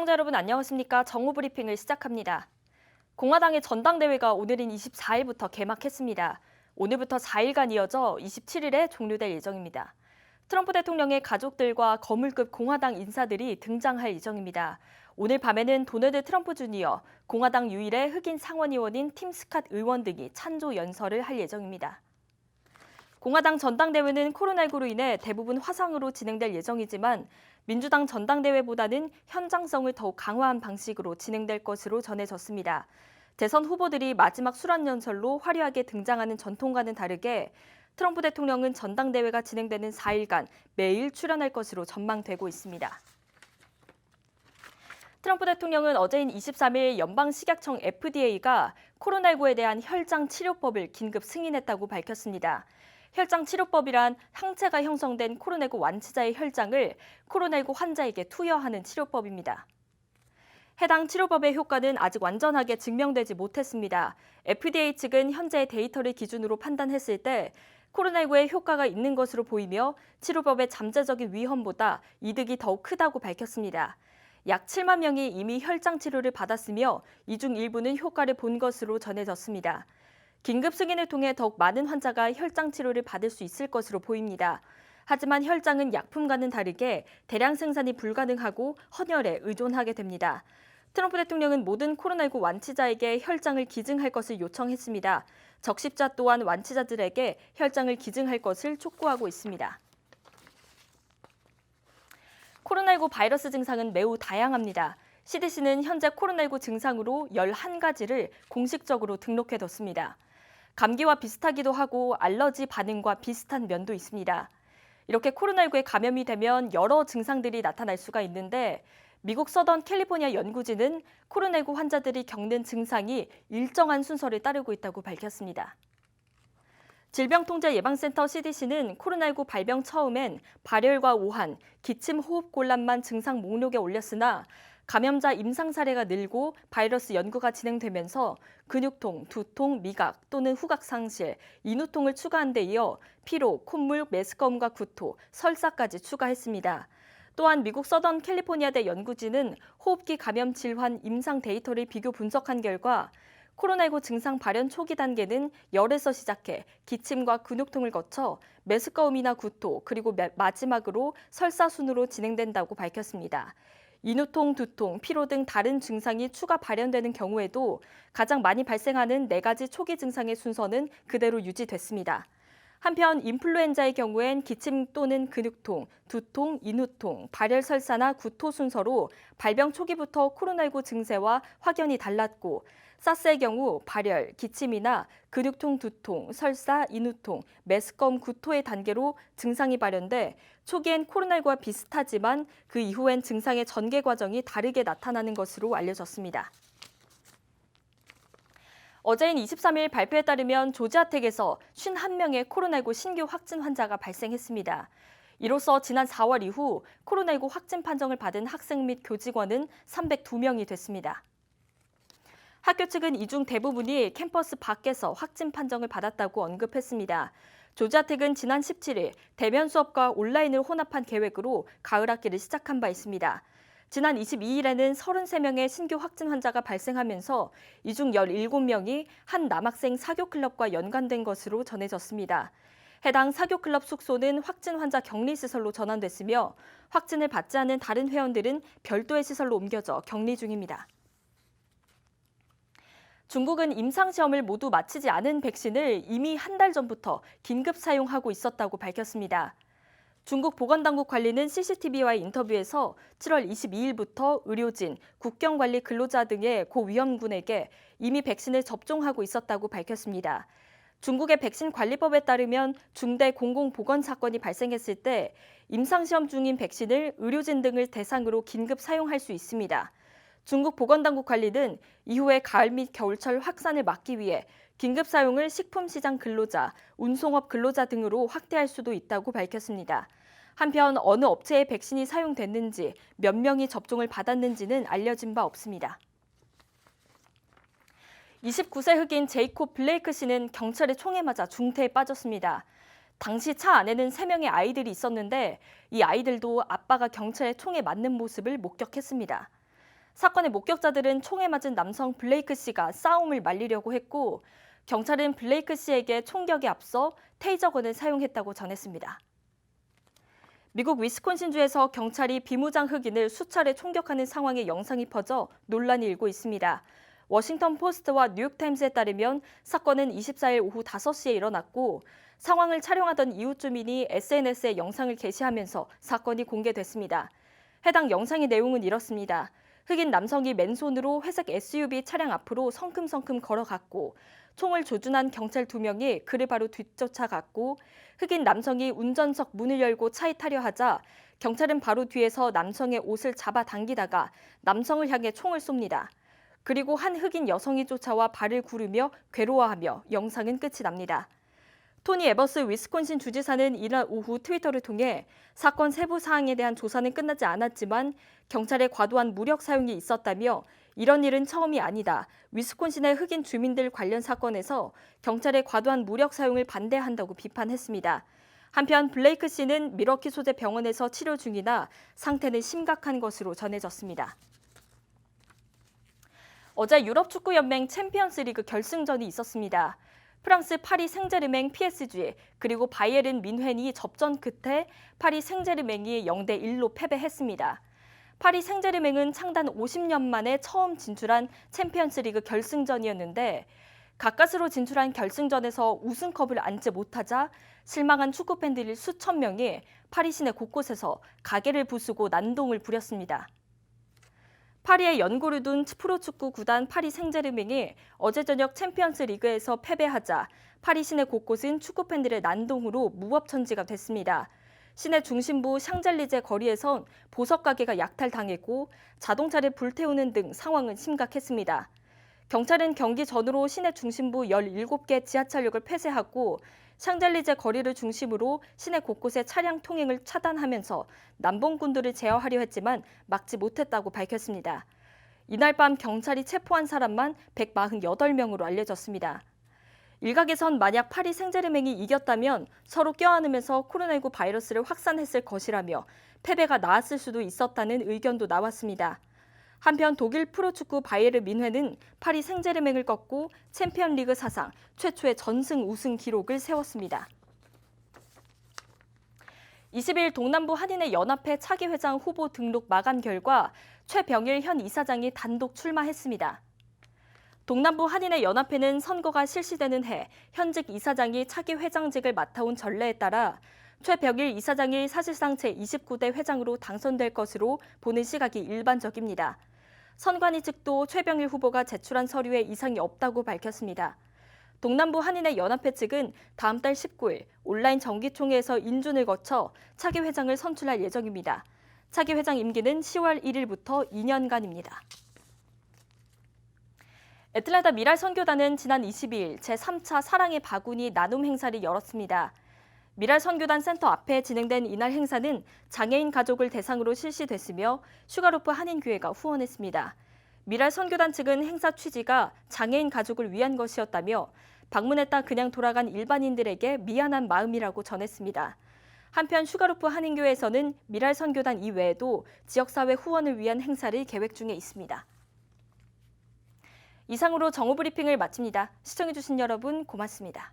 시청자 여러분 안녕하십니까? 정오 브리핑을 시작합니다. 공화당의 전당대회가 오늘인 24일부터 개막했습니다. 오늘부터 4일간 이어져 27일에 종료될 예정입니다. 트럼프 대통령의 가족들과 거물급 공화당 인사들이 등장할 예정입니다. 오늘 밤에는 도널드 트럼프 주니어, 공화당 유일의 흑인 상원의원인 팀 스캇 의원 등이 찬조 연설을 할 예정입니다. 공화당 전당대회는 코로나19로 인해 대부분 화상으로 진행될 예정이지만 민주당 전당대회보다는 현장성을 더욱 강화한 방식으로 진행될 것으로 전해졌습니다. 대선 후보들이 마지막 수란 연설로 화려하게 등장하는 전통과는 다르게 트럼프 대통령은 전당대회가 진행되는 4일간 매일 출연할 것으로 전망되고 있습니다. 트럼프 대통령은 어제인 23일 연방식약청 FDA가 코로나19에 대한 혈장 치료법을 긴급 승인했다고 밝혔습니다. 혈장 치료법이란 항체가 형성된 코로나19 완치자의 혈장을 코로나19 환자에게 투여하는 치료법입니다. 해당 치료법의 효과는 아직 완전하게 증명되지 못했습니다. FDA 측은 현재 데이터를 기준으로 판단했을 때 코로나19에 효과가 있는 것으로 보이며 치료법의 잠재적인 위험보다 이득이 더욱 크다고 밝혔습니다. 약 7만 명이 이미 혈장 치료를 받았으며 이 중 일부는 효과를 본 것으로 전해졌습니다. 긴급 승인을 통해 더욱 많은 환자가 혈장 치료를 받을 수 있을 것으로 보입니다. 하지만 혈장은 약품과는 다르게 대량 생산이 불가능하고 헌혈에 의존하게 됩니다. 트럼프 대통령은 모든 코로나19 완치자에게 혈장을 기증할 것을 요청했습니다. 적십자 또한 완치자들에게 혈장을 기증할 것을 촉구하고 있습니다. 코로나19 바이러스 증상은 매우 다양합니다. CDC는 현재 코로나19 증상으로 11가지를 공식적으로 등록해뒀습니다. 감기와 비슷하기도 하고 알러지 반응과 비슷한 면도 있습니다. 이렇게 코로나19에 감염이 되면 여러 증상들이 나타날 수가 있는데 미국 서던 캘리포니아 연구진은 코로나19 환자들이 겪는 증상이 일정한 순서를 따르고 있다고 밝혔습니다. 질병통제예방센터 CDC는 코로나19 발병 처음엔 발열과 오한, 기침 호흡곤란만 증상 목록에 올렸으나 감염자 임상 사례가 늘고 바이러스 연구가 진행되면서 근육통, 두통, 미각 또는 후각 상실, 인후통을 추가한 데 이어 피로, 콧물, 메스꺼움과 구토, 설사까지 추가했습니다. 또한 미국 서던 캘리포니아대 연구진은 호흡기 감염 질환 임상 데이터를 비교 분석한 결과 코로나19 증상 발현 초기 단계는 열에서 시작해 기침과 근육통을 거쳐 메스꺼움이나 구토 그리고 마지막으로 설사 순으로 진행된다고 밝혔습니다. 인후통, 두통, 피로 등 다른 증상이 추가 발현되는 경우에도 가장 많이 발생하는 네 가지 초기 증상의 순서는 그대로 유지됐습니다. 한편 인플루엔자의 경우엔 기침 또는 근육통, 두통, 인후통, 발열 설사나 구토 순서로 발병 초기부터 코로나19 증세와 확연히 달랐고 사스의 경우 발열, 기침이나 근육통, 두통, 설사, 인후통, 메스꺼움, 구토의 단계로 증상이 발현돼 초기엔 코로나19와 비슷하지만 그 이후엔 증상의 전개 과정이 다르게 나타나는 것으로 알려졌습니다. 어제인 23일 발표에 따르면 조지아텍에서 51명의 코로나19 신규 확진 환자가 발생했습니다. 이로써 지난 4월 이후 코로나19 확진 판정을 받은 학생 및 교직원은 302명이 됐습니다. 학교 측은 이 중 대부분이 캠퍼스 밖에서 확진 판정을 받았다고 언급했습니다. 조지아텍은 지난 17일 대면 수업과 온라인을 혼합한 계획으로 가을 학기를 시작한 바 있습니다. 지난 22일에는 33명의 신규 확진 환자가 발생하면서 이 중 17명이 한 남학생 사교클럽과 연관된 것으로 전해졌습니다. 해당 사교클럽 숙소는 확진 환자 격리 시설로 전환됐으며 확진을 받지 않은 다른 회원들은 별도의 시설로 옮겨져 격리 중입니다. 중국은 임상시험을 모두 마치지 않은 백신을 이미 한 달 전부터 긴급 사용하고 있었다고 밝혔습니다. 중국 보건당국 관리는 CCTV와의 인터뷰에서 7월 22일부터 의료진, 국경관리 근로자 등의 고위험군에게 이미 백신을 접종하고 있었다고 밝혔습니다. 중국의 백신 관리법에 따르면 중대 공공보건 사건이 발생했을 때 임상시험 중인 백신을 의료진 등을 대상으로 긴급 사용할 수 있습니다. 중국 보건당국 관리는 이후에 가을 및 겨울철 확산을 막기 위해 긴급 사용을 식품시장 근로자, 운송업 근로자 등으로 확대할 수도 있다고 밝혔습니다. 한편 어느 업체의 백신이 사용됐는지 몇 명이 접종을 받았는지는 알려진 바 없습니다. 29세 흑인 제이콥 블레이크 씨는 경찰의 총에 맞아 중태에 빠졌습니다. 당시 차 안에는 3명의 아이들이 있었는데 이 아이들도 아빠가 경찰의 총에 맞는 모습을 목격했습니다. 사건의 목격자들은 총에 맞은 남성 블레이크 씨가 싸움을 말리려고 했고 경찰은 블레이크 씨에게 총격에 앞서 테이저건을 사용했다고 전했습니다. 미국 위스콘신주에서 경찰이 비무장 흑인을 수차례 총격하는 상황의 영상이 퍼져 논란이 일고 있습니다. 워싱턴 포스트와 뉴욕타임스에 따르면 사건은 24일 오후 5시에 일어났고 상황을 촬영하던 이웃 주민이 SNS에 영상을 게시하면서 사건이 공개됐습니다. 해당 영상의 내용은 이렇습니다. 흑인 남성이 맨손으로 회색 SUV 차량 앞으로 성큼성큼 걸어갔고 총을 조준한 경찰 두 명이 그를 바로 뒤쫓아갔고 흑인 남성이 운전석 문을 열고 차에 타려 하자 경찰은 바로 뒤에서 남성의 옷을 잡아 당기다가 남성을 향해 총을 쏩니다. 그리고 한 흑인 여성이 쫓아와 발을 구르며 괴로워하며 영상은 끝이 납니다. 토니 에버스 위스콘신 주지사는 이날 오후 트위터를 통해 사건 세부 사항에 대한 조사는 끝나지 않았지만 경찰의 과도한 무력 사용이 있었다며 이런 일은 처음이 아니다. 위스콘신의 흑인 주민들 관련 사건에서 경찰의 과도한 무력 사용을 반대한다고 비판했습니다. 한편 블레이크 씨는 미러키 소재 병원에서 치료 중이나 상태는 심각한 것으로 전해졌습니다. 어제 유럽 축구 연맹 챔피언스 리그 결승전이 있었습니다. 프랑스 파리 생제르맹 PSG 그리고 바이에른 민헨이 접전 끝에 파리 생제르맹이 0대 1로 패배했습니다. 파리 생제르맹은 창단 50년 만에 처음 진출한 챔피언스리그 결승전이었는데 가까스로 진출한 결승전에서 우승컵을 안지 못하자 실망한 축구 팬들이 수천 명이 파리 시내 곳곳에서 가게를 부수고 난동을 부렸습니다. 파리에 연고를 둔 프로축구 구단 파리 생제르맹이 어제 저녁 챔피언스 리그에서 패배하자 파리 시내 곳곳은 축구 팬들의 난동으로 무법천지가 됐습니다. 시내 중심부 샹젤리제 거리에선 보석 가게가 약탈당했고 자동차를 불태우는 등 상황은 심각했습니다. 경찰은 경기 전후로 시내 중심부 17개 지하철역을 폐쇄하고 샹젤리제 거리를 중심으로 시내 곳곳의 차량 통행을 차단하면서 남봉군들을 제어하려 했지만 막지 못했다고 밝혔습니다. 이날 밤 경찰이 체포한 사람만 148명으로 알려졌습니다. 일각에선 만약 파리 생제르맹이 이겼다면 서로 껴안으면서 코로나19 바이러스를 확산했을 것이라며 패배가 나았을 수도 있었다는 의견도 나왔습니다. 한편 독일 프로축구 바이에르 민회는 파리 생제르맹을 꺾고 챔피언리그 사상 최초의 전승 우승 기록을 세웠습니다. 20일 동남부 한인의 연합회 차기 회장 후보 등록 마감 결과 최병일 현 이사장이 단독 출마했습니다. 동남부 한인의 연합회는 선거가 실시되는 해 현직 이사장이 차기 회장직을 맡아온 전례에 따라 최병일 이사장이 사실상 제29대 회장으로 당선될 것으로 보는 시각이 일반적입니다. 선관위 측도 최병일 후보가 제출한 서류에 이상이 없다고 밝혔습니다. 동남부 한인의 연합회 측은 다음 달 19일 온라인 정기총회에서 인준을 거쳐 차기 회장을 선출할 예정입니다. 차기 회장 임기는 10월 1일부터 2년간입니다. 애틀랜타 미랄 선교단은 지난 22일 제3차 사랑의 바구니 나눔 행사를 열었습니다. 미랄 선교단 센터 앞에 진행된 이날 행사는 장애인 가족을 대상으로 실시됐으며 슈가로프 한인교회가 후원했습니다. 미랄 선교단 측은 행사 취지가 장애인 가족을 위한 것이었다며 방문했다 그냥 돌아간 일반인들에게 미안한 마음이라고 전했습니다. 한편 슈가로프 한인교회에서는 미랄 선교단 이외에도 지역사회 후원을 위한 행사를 계획 중에 있습니다. 이상으로 정오 브리핑을 마칩니다. 시청해주신 여러분 고맙습니다.